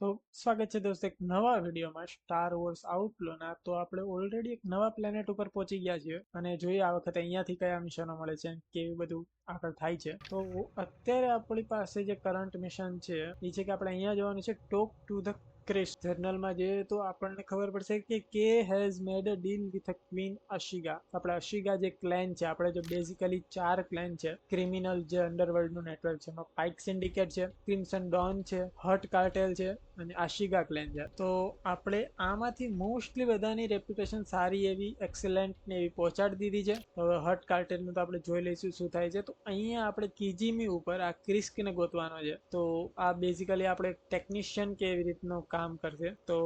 તો સ્વાગત છે દોસ્તો એક નવા વિડીયોમાં સ્ટાર વોર્સ આઉટલોના તો આપણે ઓલરેડી એક નવા પ્લેનેટ ઉપર પહોંચી ગયા છીએ અને જોઈએ આ વખતે અહીંયાથી કયા મિશનો મળે છે, કેવું બધું આગળ થાય છે. તો અત્યારે આપણી પાસે જે કરંટ મિશન છે, એ છે કે આપણે અહીંયા જવાનું છે ટોક ટુ ધ ક્રિસ જર્નલમાં જઈએ તો આપણને ખબર પડશે કે કે has made a deal with a queen Ashiga આપણે અશિગા જે ક્લેન છે, આપણે જો બેઝિકલી ચાર ક્લેન છે. ક્રિમિનલ જે અંડરવર્લ્ડનું નેટવર્ક છે, એમાં પાઇક સિન્ડિકેટ છે ક્રિમ્સન ડોન છે હટ કાર્ટેલ છે અને આશિગા ક્લેન છે. તો આપણે આમાંથી મોસ્ટલી બધાની રેપ્યુટેશન સારી એવી એક્સેલન્ટ ને એવી પહોંચાડી દીધી છે. હવે હટ કાર્ટેલનું તો આપણે જોઈ લઈશું શું થાય છે. તો અહીંયા આપણે કીજીમી ઉપર આ ક્રિસ્કને ગોતવાનો છે. તો આ બેઝિકલી આપણે ટેકનિશિયન કે એવી રીતનું કામ કરશે. તો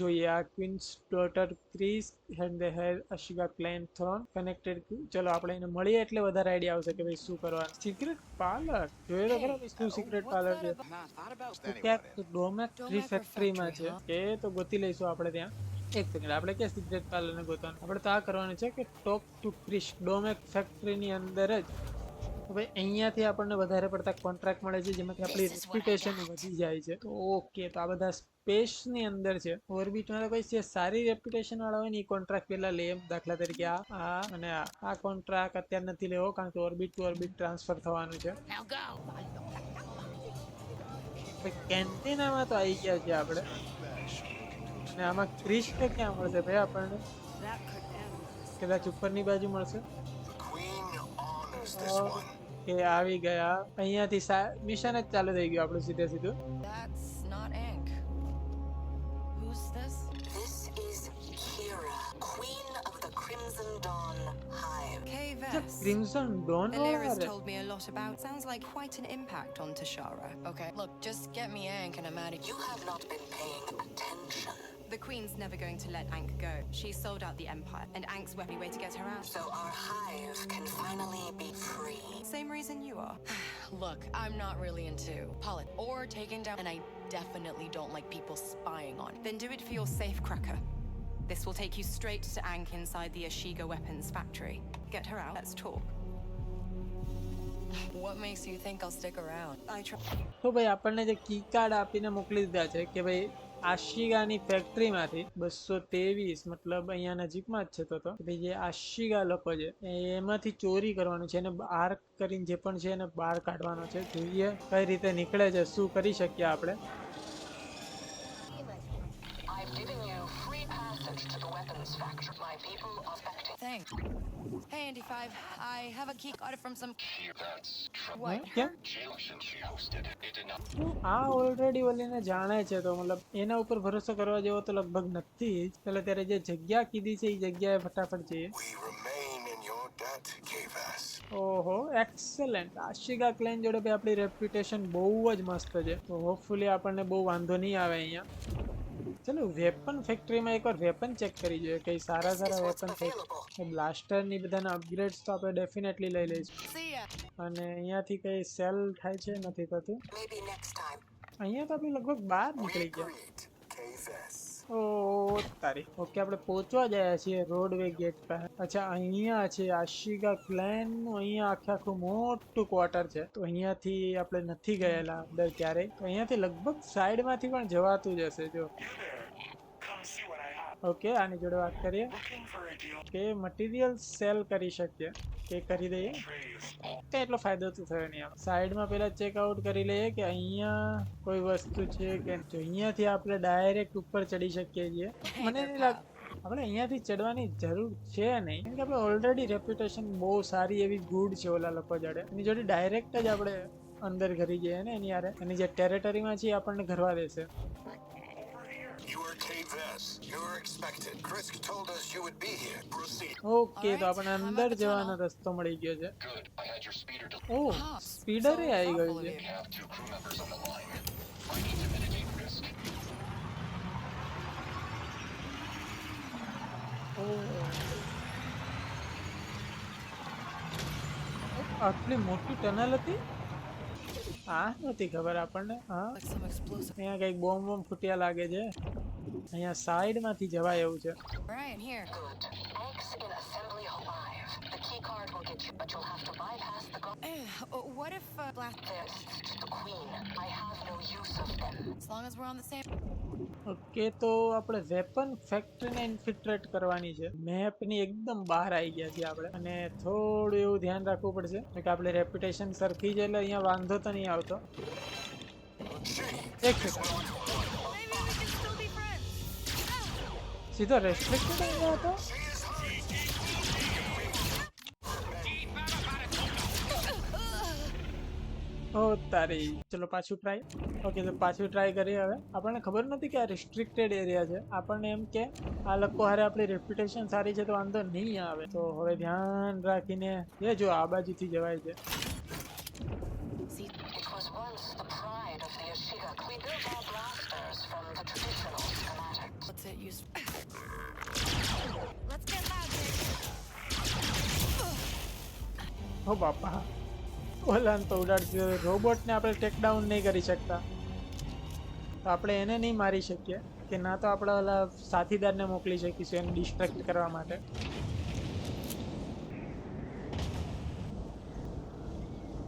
જોઈએ આ queen's daughter Chris hand the heir Ashiga clan throne connected ચલો આપણે એને મળીએ એટલે વધારે આઈડિયા આવશે કે ભાઈ શું કરવાનું. સિક્રેટ પાર્લર જોઈએ તો ખરા શું સિક્રેટ પાર્લર છે? ક્યાંક ડોમેટ્રી ફેક્ટરીમાં છે. એ તો ગોતી લઈશું આપણે ત્યાં. એક સેકન્ડ આપણે ક્યાં સિક્રેટ પાર્લરને ગોતવાનું? આપણે તો આ કરવાનું છે કે ટોક ટુ ક્રિશ ડોમેક ફેક્ટરીની અંદર જ હવે અહીંયાથી આપણને વધારે પડતા કોન્ટ્રાક્ટ મળે છે જેમાંથી આપણી રેપ્યુટેશન વધી જાય છે. તો ઓકે તો આ બધા સ્પેસની અંદર છે. ઓર્બિટમાં તો કોઈ છે સારી રેપ્યુટેશન વાળા હોય ને એ કોન્ટ્રાક્ટ પેલા લે એમ. દાખલા તરીકે આ આ અને આ. આ કોન્ટ્રાક્ટ અત્યારે નથી લેવો કારણ કે ઓર્બિટ ટુ ઓર્બિટ ટ્રાન્સફર થવાનું છે. કેન્ટીનામાં તો આવી ગયા છે આપણે. અને આમાં ક્રિસ્ટ ક્યાં મળશે ભાઈ આપણને. કદાચ ઉપરની બાજુ મળશે. The Queen honors this one. કે આવી ગયા અહીંયાથી મિશન જ ચાલુ થઈ ગયું આપણું સીધે સીધું That's not Ink. Who's this? This is Kira, Queen of the Crimson Dawn Hive. Kay Vess. Crimson Dawn Illyris told me a lot about. Sounds like quite an impact on Tashara. Okay, look, just get me Ank and I'm out of You have not been paying attention. The Queen's never going to let Ank go. She sold out the Empire, and Ank's the only way to get her out. So our hive can finally be free. Same reason you are. Look, I'm not really into polit or taking down, and I definitely don't like people spying on. Then do it for your safe cracker. This will take you straight to Ank inside the Ashiga weapons factory. Get her out. Let's talk. What makes you think I'll stick around? I try. તો ભાઈ આપણને જે કી card આપીને મોકલી દીધા છે કે ભાઈ આશિગાની ફેક્ટરીમાંથી બસો ત્રેવીસ, મતલબ અહીંયા નજીકમાં જ છે તો ભાઈ જે આશિગા લોકો છે એમાંથી ચોરી કરવાનું છે એને બહાર કરીને જે પણ છે એને બહાર કાઢવાનો છે જોઈએ કઈ રીતે નીકળે છે, શું કરી શકીએ આપણે I've given you free passage to the weapons factory. My people are. Thanks. Hey, Andy Five. I have a key. Got it from some. That's. What? આ ઓલરેડી ઓલીને જાણે છે તો મતલબ એના ઉપર ભરોસો કરવા જેવો તો લગભગ નથી જ એટલે ત્યારે જે જગ્યા કીધી છે એ જગ્યાએ ફટાફટ જઈએ. ઓહો એક્સેલન્ટ આશિકા ક્લેન જોડે ભાઈ આપણી રેપ્યુટેશન બહુ જ મસ્ત છે તો હોપફુલી આપણને બહુ વાંધો નહીં આવે અહીંયા ચલો વેપન ફેક્ટરીમાં એકવાર વેપન ચેક કરી જોઈએ કઈ સારા સારા વેપન છે. બ્લાસ્ટરની બધાના અપગ્રેડ્સ તો આપણે ડેફિનેટલી લઈ લઈશું. અને અહીંયાથી કઈ સેલ થાય છે નથી થતું. અહીંયા તો આપણે લગભગ બહાર નીકળી ગયા. ઓ, તારી. ઓકે, આપણે પહોંચવા ગયા છીએ રોડવે ગેટ પર અચ્છા, અહીંયા છે આશિકા પ્લેનનું, અહીંયા આખે આખું મોટું ક્વાર્ટર છે. તો અહીંયાથી આપણે નથી ગયેલા અંદર ક્યારેય. તો અહીંયાથી લગભગ સાઈડમાંથી પણ જવાતું જ હશે, જો Come see what I have. Okay આની જોડે વાત કરીએ. કે મટીરિયલ સેલ કરી શકીએ કે કરી દઈએ. તો એટલો ફાયદો તો થયો નહીં સાઈડમાં પેલા ચેકઆઉટ કરી લઈએ કે અહીંયા કોઈ વસ્તુ છે કે જો અહીંયાથી આપણે ડાયરેક્ટ ઉપર ચડી શકીએ છીએ. મને નહીં લાગ આપણે અહીંયાથી ચડવાની જરૂર છે નહીં. કેમ કે આપણે ઓલરેડી રેપ્યુટેશન બહુ સારી એવી ગુડ છે ઓલા લોકો જોડે. એની જોડે ડાયરેક્ટ જ આપણે અંદર ઘરી જઈએ ને એની યારે એની જે ટેરેટરીમાં છે એ આપણને ઘરવા દેશે. You are Kavas. You're expected. Krisk told us you would be here. Proceed. Okay તો Alright, આપણને I'm અંદર at the જવાનો tunnel. રસ્તો મળી ગયો છે Good. I had your speeder del- O Ah, સ્પીડરે so આવી ગયું thoughtful of છે you. We have two crew members on the line. I need to mitigate risk. આટલી મોટી ટનલ હતી આ નથી ખબર આપણને હા Like some explosive. અહીંયા કઈક બોમ્બ બોમ્બ ફૂટ્યા લાગે છે અહીંયા સાઈડમાંથી જવાય એવું છે Right, here. Good. Eggs in assembly hall five. The key card will get you, but you'll have to bypass the guard. Uh, what if uh, blast? There's the queen. I have no use of them. As long as we're on the same. Okay તો આપણે weapon ફેક્ટરીને ઇન્ફિલ્ટ્રેટ કરવાની છે. મેપની એકદમ બહાર આવી ગયા છીએ આપણે. અને થોડું એવું ધ્યાન રાખવું પડશે. કે આપણે રેપ્યુટેશન સરખી છે એટલે અહીંયા વાંધો તો નહીં આવતો. એક સેકન્ડ. સીધો રેસ્ટ્રિક્ટેડ હતો? ઓ તારી ચલો પાછું ટ્રાય ઓકે તો પાછું ટ્રાય કરીએ હવે આપણને ખબર નથી કે આ રિસ્ટ્રિક્ટેડ એરિયા છે આપણને એમ કે આ લોકો હારે આપણી રેપ્યુટેશન સારી છે તો વાંધો નહીં આવે તો હવે ધ્યાન રાખીને એ જો આ બાજુથી જવાય છે હો બાપા ઓલાને તો ઉડાડતી રોબોટને આપણે ટેક ડાઉન નહીં કરી શકતા. તો આપણે એને નહીં મારી શકીએ. કે ના તો આપણે ઓલા સાથીદારને મોકલી શકીશું એને ડિસ્ટ્રેક્ટ કરવા માટે.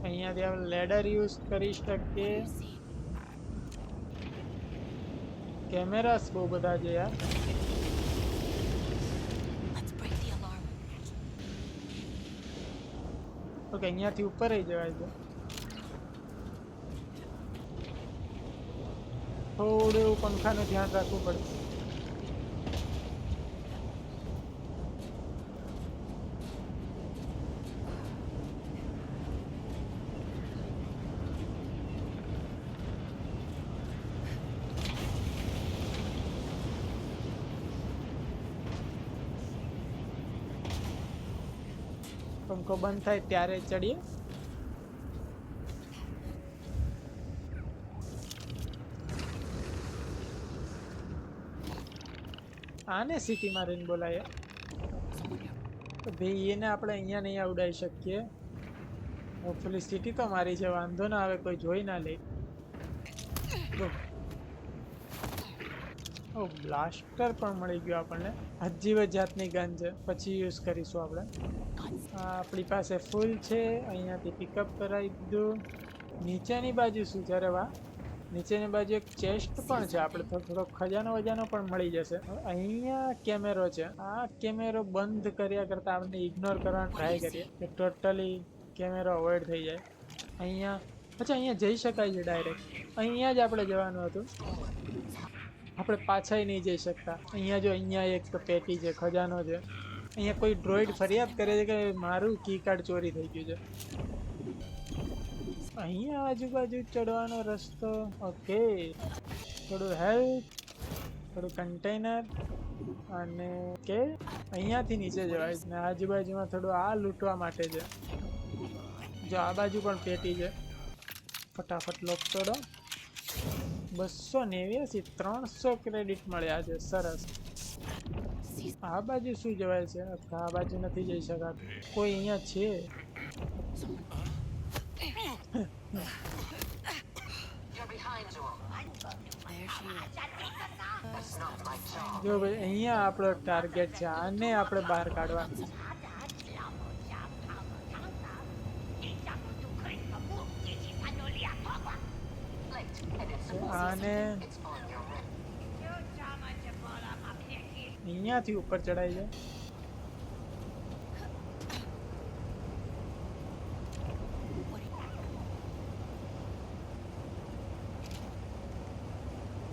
અહીંયાથી આપણે લેડર યુઝ કરી શકીએ. કેમેરાસ બહુ બધા છે યાર. ઓકે અહીંયાથી ઉપર જવાય છે થોડું પંખાનું ધ્યાન રાખવું પડશે પંખો બંધ થાય ત્યારે ચડીએ. આને સિટી મારીને બોલાય. તો ભાઈ, એને આપણે અહીંયા નહીં આવડાવી શકીએ. હોપફુલી સિટી તો મારી છે, વાંધો ના આવે, કોઈ જોઈ ના લે. ઓ બ્લાસ્ટર પણ મળી ગયો આપણને. અજીબ જાતની ગન છે, પછી યુઝ કરીશું આપણે. આપણી પાસે ફૂલ છે. અહીંયાથી પિકઅપ કરાવી દીધું. નીચેની બાજુ શું છે અરે વાહ નીચેની બાજુ એક ચેસ્ટ પણ છે. આપણે થોડો ખજાનો વજાનો પણ મળી જશે. અહીંયા કેમેરો છે. આ કેમેરો બંધ કર્યા કરતાં આપણે ઇગ્નોર કરવાનો ટ્રાય કરીએ. કે ટોટલી કેમેરો અવોઇડ થઈ જાય. અહીંયા અચ્છા, અહીંયા જઈ શકાય છે ડાયરેક્ટ અહીંયા જ આપણે જવાનું હતું. આપણે પાછાય નહીં જઈ શકતા. અહીંયા જો, અહીંયા એક પેટી છે, ખજાનો છે. અહીંયા કોઈ ડ્રોઈડ ફરિયાદ કરે છે કે મારું કી કાર્ડ ચોરી થઈ ગયું છે? અહીંયા આજુબાજુ ચડવાનો રસ્તો ઓકે થોડું હેલ્પ થોડું કન્ટેનર અને કે અહીંયાથી નીચે જવાય ને આજુબાજુમાં થોડું આ લૂંટવા માટે છે. જો આ બાજુ પણ પેટી છે. ફટાફટ લોક તોડો. બસો નેવ્યાસી, ત્રણસો ક્રેડિટ મળ્યા છે. સરસ. આ બાજુ શું જવાય છે આ બાજુ નથી જઈ શકાતું કોઈ અહીંયા છે. જો ભાઈ, અહીંયા આપણો ટાર્ગેટ છે આને આપણે બહાર કાઢવાનું Late. આને અહીંયાથી ઉપર ચડાઈ છે.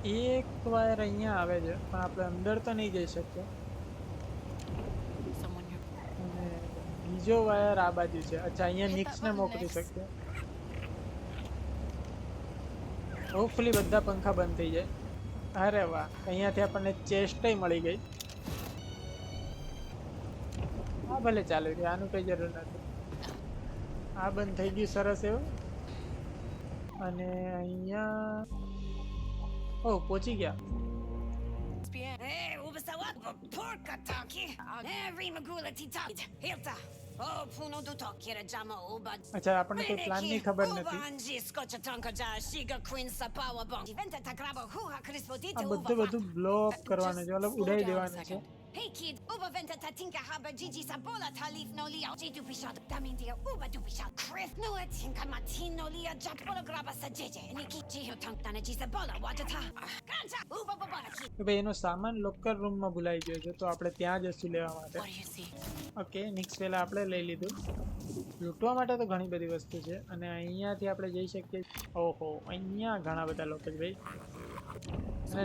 એક વાયર અહીંયા આવે છે પણ આપણે અંદર તો નહીં જઈ શકીએ. અને બીજો વાયર આ બાજુ છે. અચ્છા અહીંયા નિક્સને મોકલી શકીએ. હોપફુલી બધા પંખા બંધ થઈ જાય. અરે વાહ અહીંયાથી આપણને ચેસ્ટય મળી ગઈ. હા ભલે ચાલુ રહે આનું કઈ જરૂર નથી આ બંધ થઈ ગયું સરસ એવું અને અહીંયા ઓ પહોંચી ગયા. Eh. Oh. અચ્છા આપણને કોઈ ખબર નથી આ બધું બધું બ્લો અપ કરવાનું છે મતલબ ઉડાઈ દેવાનું છે Hey kid, uba venta tatinka haba Gigi sabola talif no lia. Ji du pishat, damin dia uba du pishat. Chris no a tinka matin no lia jat bola graba sa jeje. Niki ji tank dana ji sa bola waja ta. Ganja, uba bola kid. ભાઈ એનો સામાન locker રૂમમાં ભૂલાઈ ગયો છે તો આપણે ત્યાં જશું લેવા માટે? ઓકે નિક્સ પહેલા આપણે લઈ લીધું લૂંટવા માટે તો ઘણી બધી વસ્તુ છે અને અહીંયાથી આપણે જઈ શકીએ ઓહો અહીંયા ઘણા બધા લોકો છે ભાઈ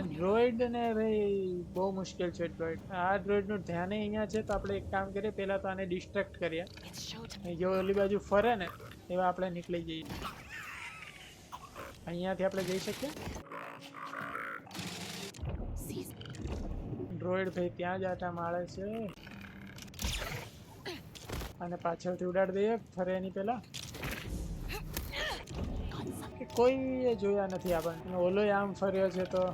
ડ્રોઈડ ને ભાઈ બહુ મુશ્કેલ છે ડ્રોઈડ આ ડ્રોઈડનું ધ્યાન અહીંયા છે તો આપણે એક કામ કરીએ પહેલાં તો આને ડિસ્ટ્રેક્ટ કરીએ. જો ઓલી બાજુ ફરે ને એવા આપણે નીકળી જઈએ. અહીંયાથી આપણે જઈ શકીએ? ડ્રોઇડ ડ્રોઈડ ભાઈ ત્યાં જ આટા માળે છે. અને પાછળથી ઉડાડી દઈએ ફરે એની પહેલા. કે કોઈ જોયા નથી આપણને. ઓલો આમ ફર્યો છે તો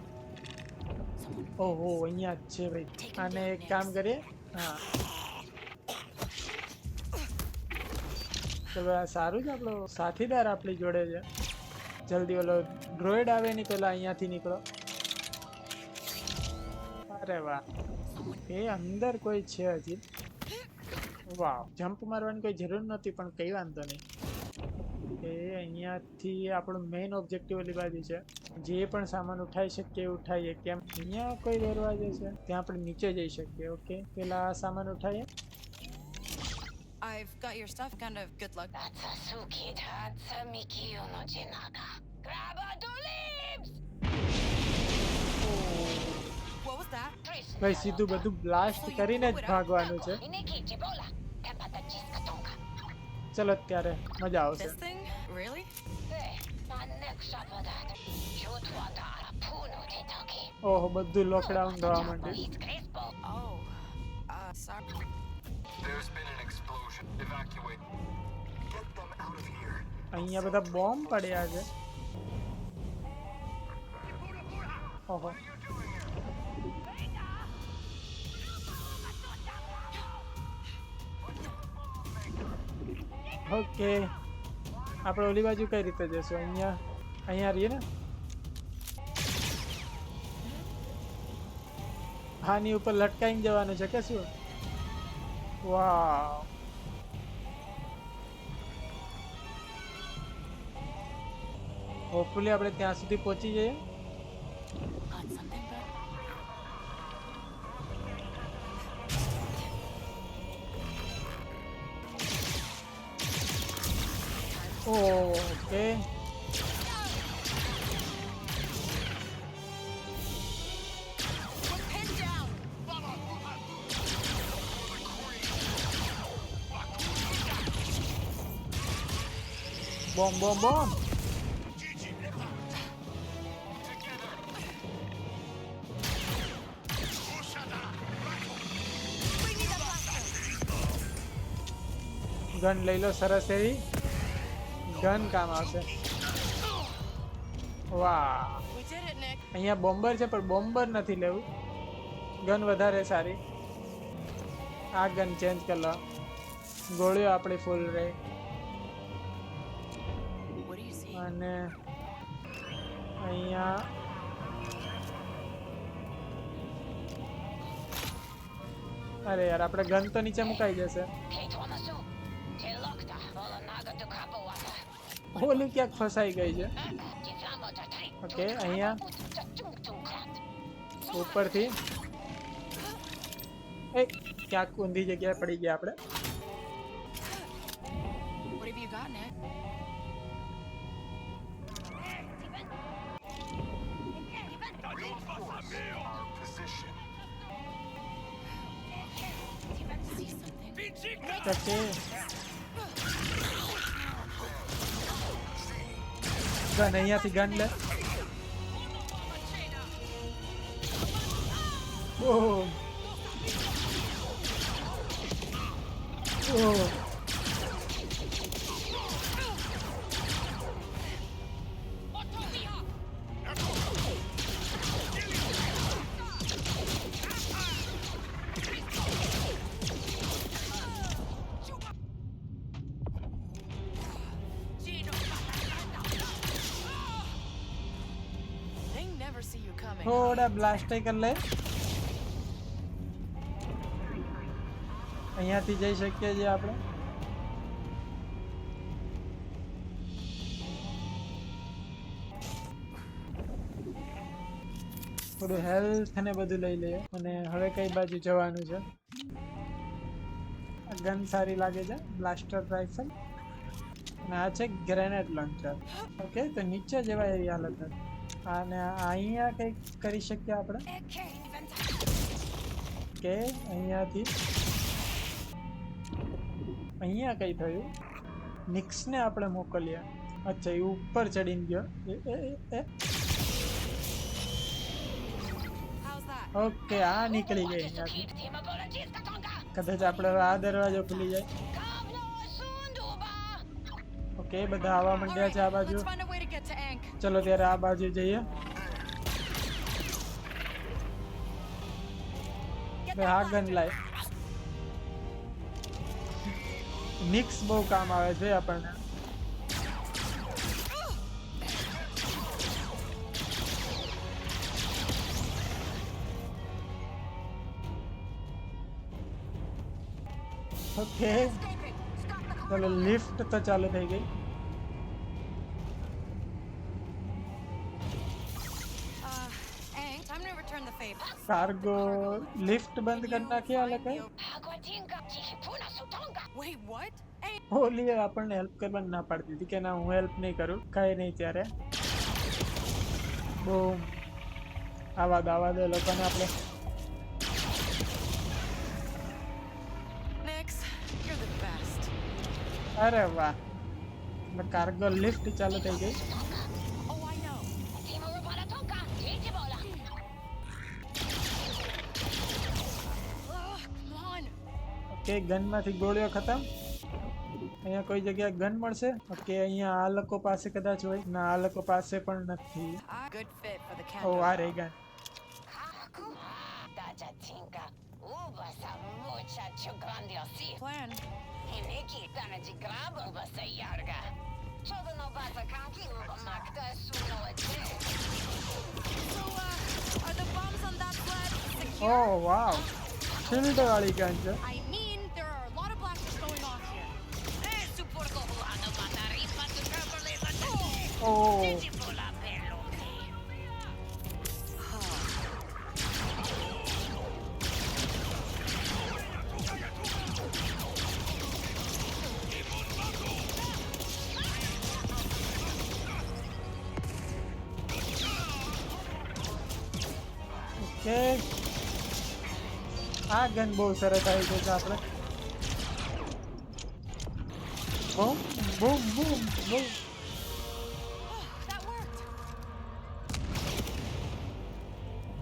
ઓહો, અહીંયા જ છે ભાઈ. અને એક કામ કરીએ. હા. ચલો, આ સારું છે આપણો સાથીદાર આપણી જોડે છે. જલ્દી ઓલો ડ્રોઈડ આવે નહીં પેલા અહીંયાથી નીકળો. અરે વાહ. એ અંદર કોઈ છે હજી? વાહ. જમ્પ મારવાની કોઈ જરૂર નહોતી, પણ કઈ વાંધો નહીં. એ અહીંયાથી આપણું મેઇન ઓબ્જેક્ટિવ ઓલી બાજુ છે જે પણ સામાન ઉઠાઈ શકીએ એ ઉઠાઈએ કેમ અહીંયા કોઈ દરવાજો છે ત્યાં આપણે નીચે જઈ શકીએ ઓકે પેલા આ સામાન ઉઠાઈએ I've got your stuff. Kind of good luck. Tatsuki Tatsumikiyo no Jinaka. Grab a two lips! What was that? ભાઈ સીધું બધું બ્લાસ્ટ કરીને જ ભાગવાનું છે ચલો અત્યારે મજા આવશે. ઓહો બધું લોકડાઉન થવા માંડ્યું. Oh. Uh. અહીંયા બધા બોમ્બ પડ્યા છે ઓહો ઓકે. આપણે ઓલી બાજુ કઈ રીતે જશું અહીંયા અહીંયા રહીએ ને? હાની ઉપર લટકાઈને જવાનું છે કે શું? વાહ હોપફુલી આપણે ત્યાં સુધી પહોંચી જઈએ. Okay We're pinned down. Bomb bomb bomb gun લઈ લો સરસ એવી ગન કામ આવશે. વાહ. અહીંયા બોમ્બર છે પણ બોમ્બર નથી લેવું. ગન વધારે સારી. આ ગન ચેન્જ કરી લો. ગોળીઓ આપણી ફૂલ રહે? અને અહીંયા અરે યાર આપણે ગન તો નીચે મુકાઈ જશે. ઓલી ક્યાંક ફસાઈ ગઈ છે. ઓકે, અહીંયા. ઉપરથી. એ, ક્યાંક ઊંધી જગ્યાએ પડી ગયા આપણે. What أنا هي هناك جنله થોડા બ્લાસ્ટ કરી લે. અહીંયાથી જઈ શકીએ છીએ આપણે. થોડું હેલ્થ ને બધું લઈ લઈએ. અને હવે કઈ બાજુ જવાનું છે? ગન સારી લાગે છે બ્લાસ્ટર રાઇફલ અને આ છે ગ્રેનેડ લોન્ચર ઓકે તો નીચે જેવા એવી હાલત હતી અને અહીંયા કંઈક કરી શકીએ આપણે? કે અહીંયાથી? અહીંયા કંઈ થયું? નિક્સને આપણે મોકલ્યા અચ્છા એ ઉપર ચડીને ગયો. એ-? ઓકે આ નીકળી ગઈ અહીંયાથી. કદાચ આપણે આ દરવાજો ખુલી જાય. ઓકે બધા આવવા માંડ્યા છે આ બાજુ. ચલો ત્યારે આ બાજુ જઈએ Get બે that આ ગન blaster. લાય નિક્સ બહુ કામ આવે છે આપણને ઓકે ચલો લિફ્ટ તો ચાલુ થઈ ગઈ Uh, Ankh, time to return the favor. Cargo lift બંધ કરી નાખી આ લોકો Aguatinga, Chihipuna, Sutonga. Wait, what? Ankh, ઓલી આપણને હેલ્પ કરવાની ના પાડતી હતી કે ના હું હેલ્પ નહીં કરું કઈ નહીં ત્યારે બહુ આવા દાવા દે લોકોને આપણે. અરે વાહ કાર્ગો લિફ્ટ ચાલુ થઈ ગઈ ઓકે ગનમાંથી ગોળીઓ ખતમ? અહીંયા કોઈ જગ્યાએ ગન મળશે? ઓકે અહીંયા આ લોકો પાસે કદાચ હોય? ના આ લોકો પાસે પણ નથી. ઓ. આ રહી gun. Kaku. Daja Tinga. Uba sa mucha sa ઓ Chichibola pelote. ઓકે આ ગન બહુ સરસ આવી ગઈ છે આપણે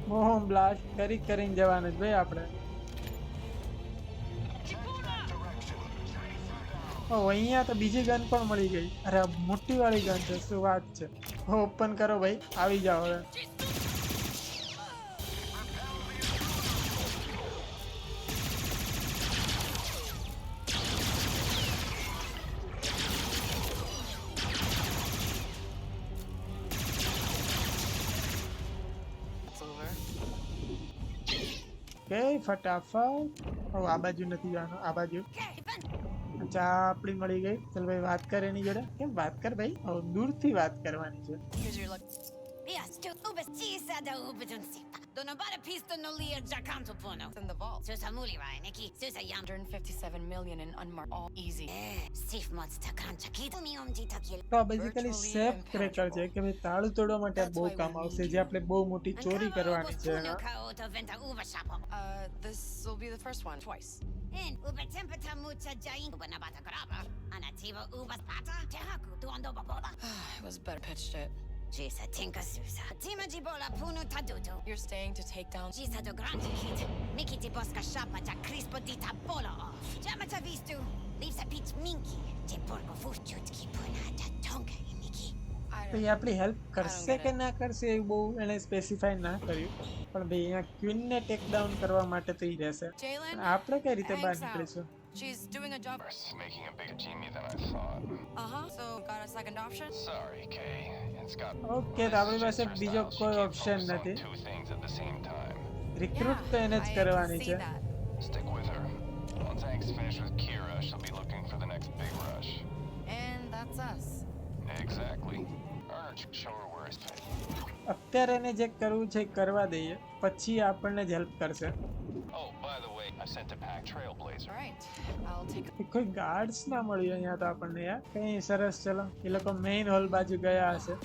બૂમ બ્લાસ્ટ કરી, કરીને જવાનું છે ભાઈ આપણે. ઓ, અહીંયા તો બીજી ગન પણ મળી ગઈ. અરે મોટી વાળી ગન છે, શું વાત છે. ઓપન કરો ભાઈ. આવી જાઓ હવે. ફટાફટ. ઓ આ બાજુ નથી જવાનું, આ બાજુ. આ આપણી મળી ગઈ. ચાલ ભાઈ, વાત કર એની જોડે. કેમ વાત કર ભાઈ? દૂરથી વાત કરવાની છે. Here's your luck. Yes, tu ubes tisa da ubedunsipa. Dono bara pisto no lia jacanto puno. It's in the vault. Susa muli rai, Nikki. Susa yam. 157 million in unmarked. All easy. Eh, Sif mods ta kancha kito mi om di takil. તો આ basically Virtually safe cracker છે કે ભાઈ તાળું તોડવા માટે આ That's બહુ why we કામ આવશે need જે આપણે બહુ મોટી ચોરી કરવાની છે Puno ka oto venta uva shapo. Uh, this will be the first one. Twice. En uba tempeta mucha jain uba nabata graba. Anativo uba spata. Tehaku tu ando babola. it was better pitched it. Jisa tinka susa. Tima jibola puno tadutu. You're staying to take down. Jisa do grandi kit. Miki ti bosca shapa ja crispo di tapola off. Jama ta vistu. Leaves a pitch minky. Te porco fuchut ki puna da tonka iniki. I તો એ આપણી help કરશે get કે it. ના કરશે એવું બહુ એણે specify ના કર્યું પણ ભાઈ અહીંયા ક્વીનને ટેક ડાઉન કરવા માટે તો ઈ રહેશે Jalen, આપણે કઈ રીતે બહાર Hank's out. નીકળીશું she's doing a job. Worse, making a bigger Jimmy than I thought. Uh huh. So, got a second option? Sorry, Kay. It's got okay તો આપણી પાસે Sister બીજો style. She કોઈ can't ઓપ્શન focus on નથી two things at the same time. Recruit તો એને જ I કરવાની see છે that. Stick with her. Once Hank's finished with Kira, she'll be looking for the next big rush. And that's us. Exactly. અત્યારે એને જે કરવું છે એ કરવા દઈએ. પછી આપણને જ હેલ્પ કરશે. Oh, કોઈ ગાર્ડ્સ ના મળ્યું અહીંયા તો આપણને યાર? કઈ સરસ ચલો. એ લોકો મેઇન હોલ બાજુ ગયા હશે.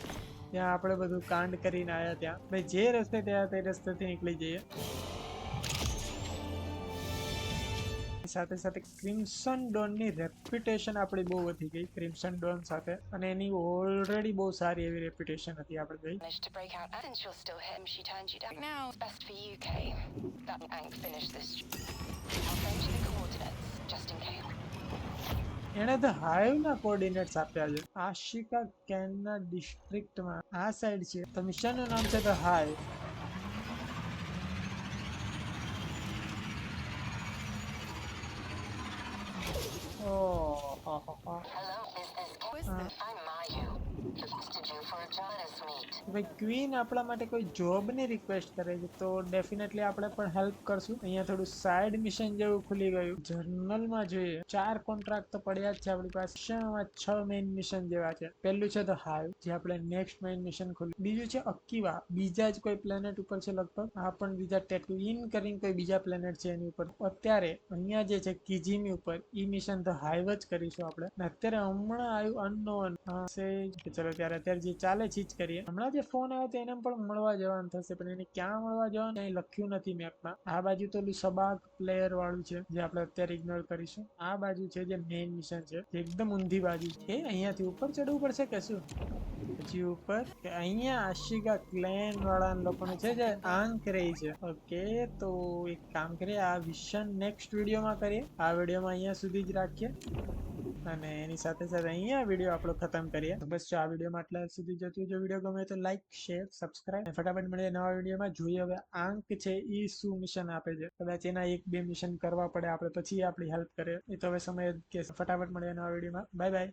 ત્યાં આપણે બધું કાંડ કરીને આવ્યા ત્યાં. ભાઈ જે રસ્તે ત્યાં તે રસ્તેથી નીકળી જઈએ. સાથે સાથે ક્રિમ્સન ડોનની રેપ્યુટેશન આપણી બહુ વધી ગઈ ક્રિમ્સન ડોન સાથે અને એની ઓલરેડી બહુ સારી એવી રેપ્યુટેશન હતી આપણે case. એણે ધ હાઈવના કોઓર્ડિનેટ્સ આપ્યા છે આશિકા કેનના ડિસ્ટ્રિક્ટમાં આ સાઈડ છે તો મિશનનું નામ છે ધ હાઈવ ઓહ હો, હો, હો. Hello, is this Who is queen આપણા માટે કોઈ જોબની રિક્વેસ્ટ કરે છે, તો ડેફિનેટલી આપણે પણ હેલ્પ કરશું. અહીંયા થોડું સાઈડ મિશન જેવું ખુલી ગયું. જર્નલમાં જોઈએ. ચાર કોન્ટ્રાક્ટ તો પડ્યા જ છે આપણી પાસે. છ મેઇન મિશન જેવા છે. પહેલું છે તો હાઈવ જે આપણે નેક્સ્ટ મેઇન મિશન ખોલ્યું બીજું છે અકીવા બીજા જ કોઈ પ્લેનેટ ઉપર છે લગભગ. આ પણ બીજા ટેટુઇન કરીને કોઈ બીજા પ્લેનેટ છે એની ઉપર. અત્યારે અહીંયા જે છે કિજીમી ઉપર, ઈ મિશન તો હાઈવ જ કરીશું આપણે. અત્યારે હમણાં આવ્યું અનનોન છે ચલો ત્યારે અત્યારે જે ચાલે છે જ કરીએ. હમણાં જે ફોન આવ્યો તો એને પણ મળવા જવાનું થશે, પણ એને ક્યાં મળવા જવાનું અહીં લખ્યું નથી મેપમાં આ બાજુ તો સબાગ પ્લેયર વાળું છે, જે આપણે અત્યારે ઇગ્નોર કરીશું. આ બાજુ છે જે મેઇન મિશન છે એકદમ ઊંધી બાજુ છે. અહીંયાથી ઉપર ચડવું પડશે કે શું? પછી ઉપર કે અહીંયા આશિકા ક્લેન વાળા લોકોનું છે જે આંક રહી છે. ઓકે, તો એક કામ કરીએ, આ વિશન નેક્સ્ટ વિડીયોમાં કરીએ. આ વિડીયોમાં અહીંયા સુધી જ રાખીએ. અને એની સાથે સાથે અહીંયા વીડિયો આપણો ખતમ કરીએ. તો બસ આ વિડીયોમાં આટલા સુધી જતું જો વીડિયો ગમે તો લાઈક શેર સબસ્ક્રાઇબ ફટાફટ મળીએ નવા વિડીયોમાં જોઈએ હવે આંક છે એ શું મિશન આપે છે. કદાચ એના એક બે મિશન કરવા પડે, આપણે પછી આપણી હેલ્પ કરે એ તો હવે સમય કે ફટાફટ મળીએ નવા વિડીયોમાં બાય બાય